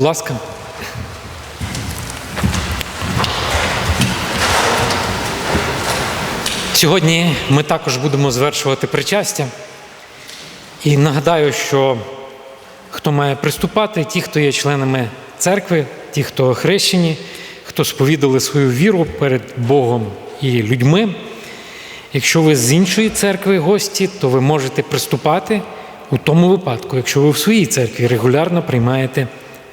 Будь ласка. Сьогодні ми також будемо звершувати причастя. І нагадаю, що хто має приступати, ті, хто є членами церкви, ті, хто хрещені, хто сповідали свою віру перед Богом і людьми. Якщо ви з іншої церкви гості, то ви можете приступати у тому випадку, якщо ви в своїй церкві регулярно приймаєте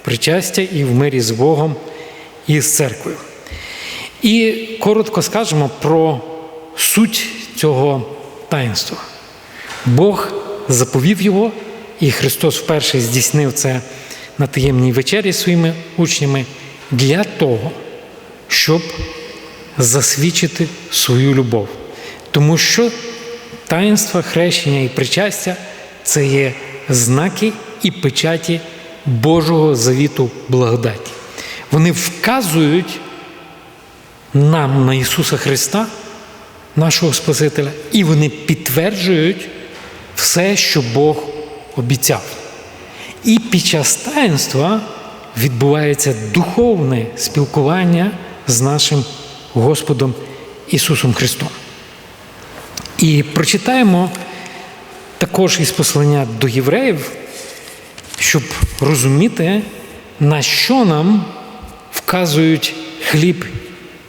причастя і в мирі з Богом і з церквою. І коротко скажемо про суть цього таїнства. Бог заповів його, і Христос вперше здійснив це на таємній вечері своїми учнями для того, щоб засвідчити свою любов. Тому що таїнства хрещення і причастя це є знаки і печаті Божого завіту благодаті. Вони вказують нам на Ісуса Христа, нашого Спасителя, і вони підтверджують все, що Бог обіцяв. І під час таїнства відбувається духовне спілкування з нашим Господом Ісусом Христом. І прочитаємо також із послання до євреїв, щоб розуміти, на що нам вказують хліб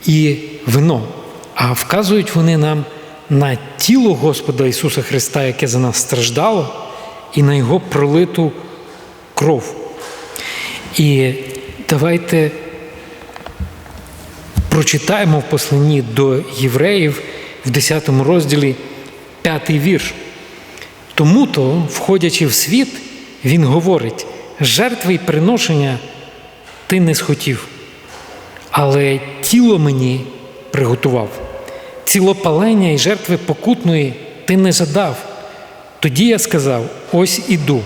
і вино. А вказують вони нам на тіло Господа Ісуса Христа, яке за нас страждало, і на Його пролиту кров. І давайте прочитаємо в посланні до євреїв в 10 розділі п'ятий вірш. Тому то, входячи в світ, він говорить: жертви й приношення ти не схотів, але тіло мені приготував. Цілопалення і жертви покутної ти не жадав. Тоді я сказав: ось іду.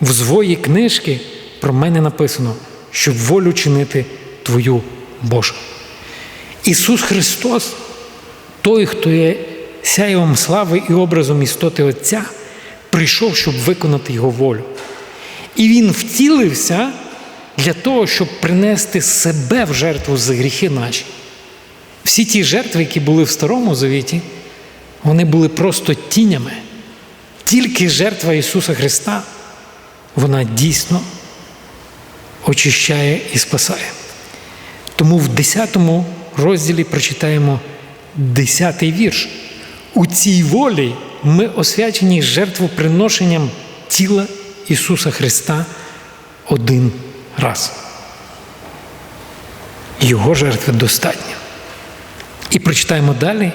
В звої книжки про мене написано, щоб волю чинити Твою Божу. Ісус Христос, той, хто є сяєвом слави і образом істоти Отця, прийшов, щоб виконати Його волю. І Він втілився для того, щоб принести себе в жертву за гріхи наші. Всі ті жертви, які були в Старому Завіті, вони були просто тінями. Тільки жертва Ісуса Христа, вона дійсно очищає і спасає. Тому в 10 розділі прочитаємо 10 вірш. У цій волі ми освячені жертвоприношенням тіла Ісуса Христа один раз. Його жертви достатньо. І прочитаємо далі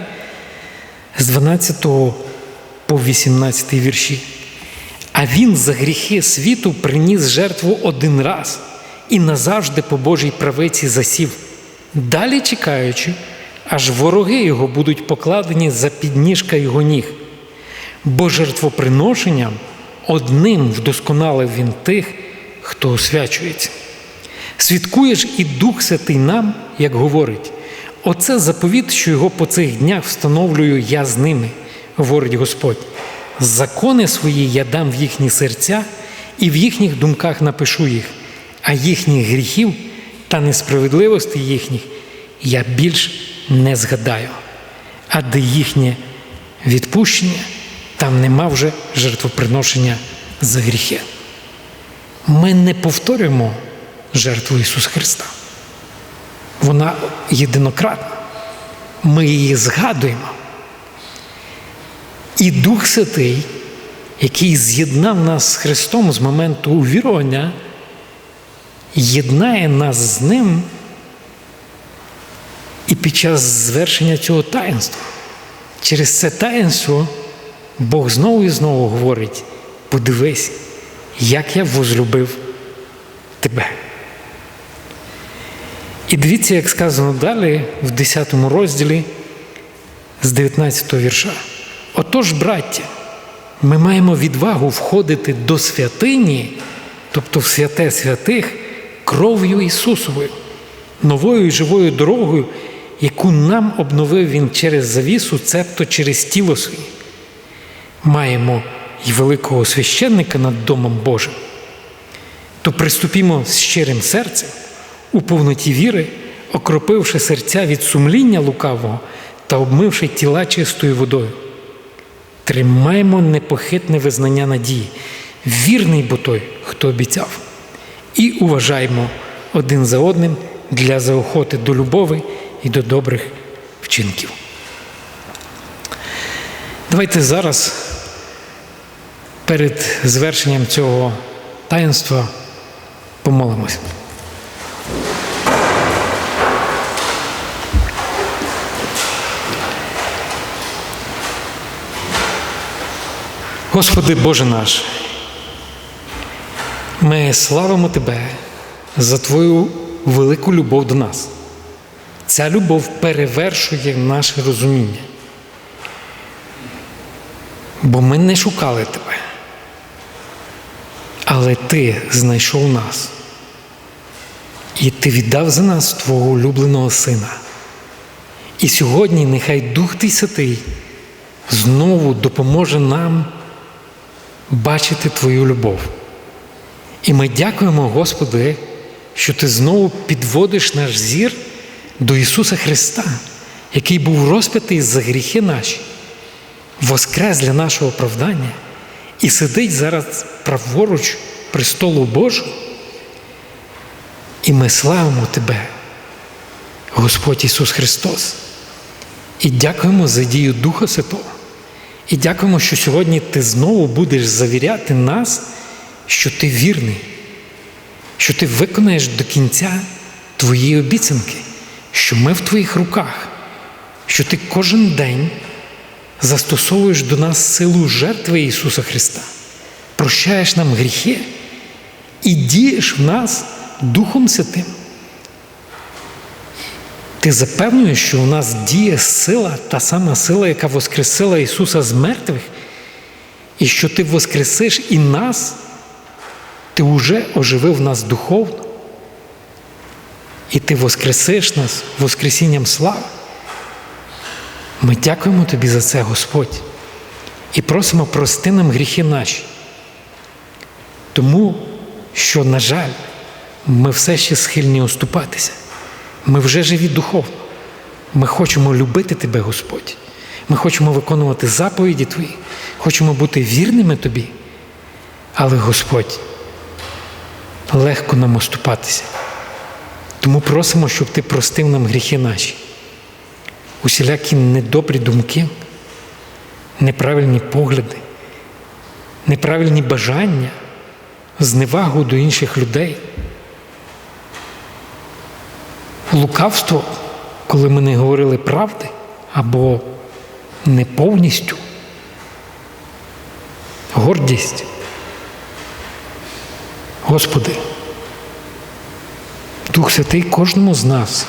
з 12 по 18 вірші. А він за гріхи світу приніс жертву один раз і назавжди по Божій правиці засів, далі чекаючи, аж вороги його будуть покладені за підніжка його ніг. Бо жертвоприношенням одним вдосконалив він тих, хто освячується. Свідкує ж і Дух Святий нам, як говорить, оце заповіт, що його по цих днях встановлюю я з ними, говорить Господь. Закони свої я дам в їхні серця, і в їхніх думках напишу їх, а їхніх гріхів та несправедливостей їхніх я більш не згадаю. А де їхнє відпущення, там нема вже жертвоприношення за гріхи. Ми не повторюємо жертву Ісуса Христа. Вона єдинократна. Ми її згадуємо. І Дух Святий, який з'єднав нас з Христом з моменту увірування, єднає нас з Ним і під час звершення цього таїнства. Через це таїнство Бог знову і знову говорить: подивись, як я возлюбив тебе. І дивіться, як сказано далі, в 10 розділі з 19 вірша. Отож, браття, ми маємо відвагу входити до святині, тобто в святе святих, кров'ю Ісусовою, новою і живою дорогою, яку нам обновив Він через завісу, цебто через тіло своє. Маємо і великого священника над Домом Божим. то приступімо з щирим серцем у повноті віри, окропивши серця від сумління лукавого та обмивши тіла чистою водою. Тримаємо непохитне визнання надії, вірний бо той, хто обіцяв, і уважаємо один за одним для заохоти до любові і до добрих вчинків. Давайте зараз перед звершенням цього таїнства помолимось. Господи Боже наш, ми славимо Тебе за Твою велику любов до нас. Ця любов перевершує наше розуміння. Бо ми не шукали Тебе. Але Ти знайшов нас. І Ти віддав за нас Твого улюбленого Сина. І сьогодні нехай Дух Твій Святий знову допоможе нам бачити Твою любов. І ми дякуємо, Господи, що Ти знову підводиш наш зір до Ісуса Христа, який був розпитий за гріхи наші, воскрес для нашого оправдання і сидить зараз праворуч престолу Божого. І ми славимо Тебе, Господь Ісус Христос. І дякуємо за дію Духа Святого. І дякуємо, що сьогодні Ти знову будеш завіряти нас, що Ти вірний, що Ти виконаєш до кінця Твої обіцянки, що ми в Твоїх руках, що Ти кожен день застосовуєш до нас силу жертви Ісуса Христа, прощаєш нам гріхи і дієш в нас Духом Святим. Ти запевнюєш, що у нас діє сила, та сама сила, яка воскресила Ісуса з мертвих, і що Ти воскресиш і нас, Ти вже оживив нас духовно, і Ти воскресиш нас Воскресінням слави. Ми дякуємо Тобі за це, Господь, і просимо прости нам гріхи наші. Тому що, на жаль, ми все ще схильні оступатися. Ми вже живі духовно. Ми хочемо любити Тебе, Господь. Ми хочемо виконувати заповіді Твої, хочемо бути вірними Тобі. Але Господь, легко нам оступатися. Тому просимо, щоб Ти простив нам гріхи наші, усілякі недобрі думки, неправильні погляди, неправильні бажання, зневагу до інших людей. Лукавство, коли ми не говорили правди або не повністю, гордість. Господи, Дух Святий кожному з нас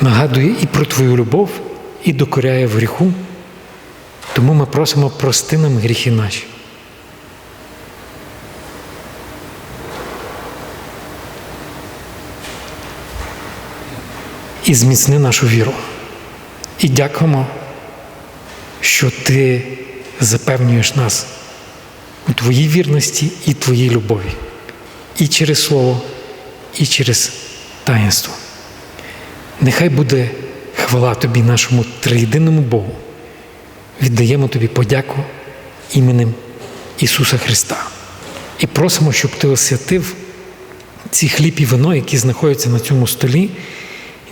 нагадує і про Твою любов, і докоряє в гріху, тому ми просимо прости нам гріхи наші. І зміцни нашу віру. І дякуємо, що Ти запевнюєш нас у Твоїй вірності і Твоїй любові, і через Слово, і через таїнство. Нехай буде хвала Тобі, нашому триєдиному Богу. Віддаємо Тобі подяку іменем Ісуса Христа. І просимо, щоб Ти освятив ці хліб і вино, які знаходяться на цьому столі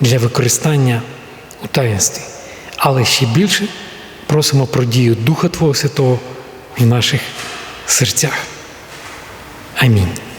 для використання у таїнстві. Але ще більше просимо про дію Духа Твого Святого в наших серцях. Амінь.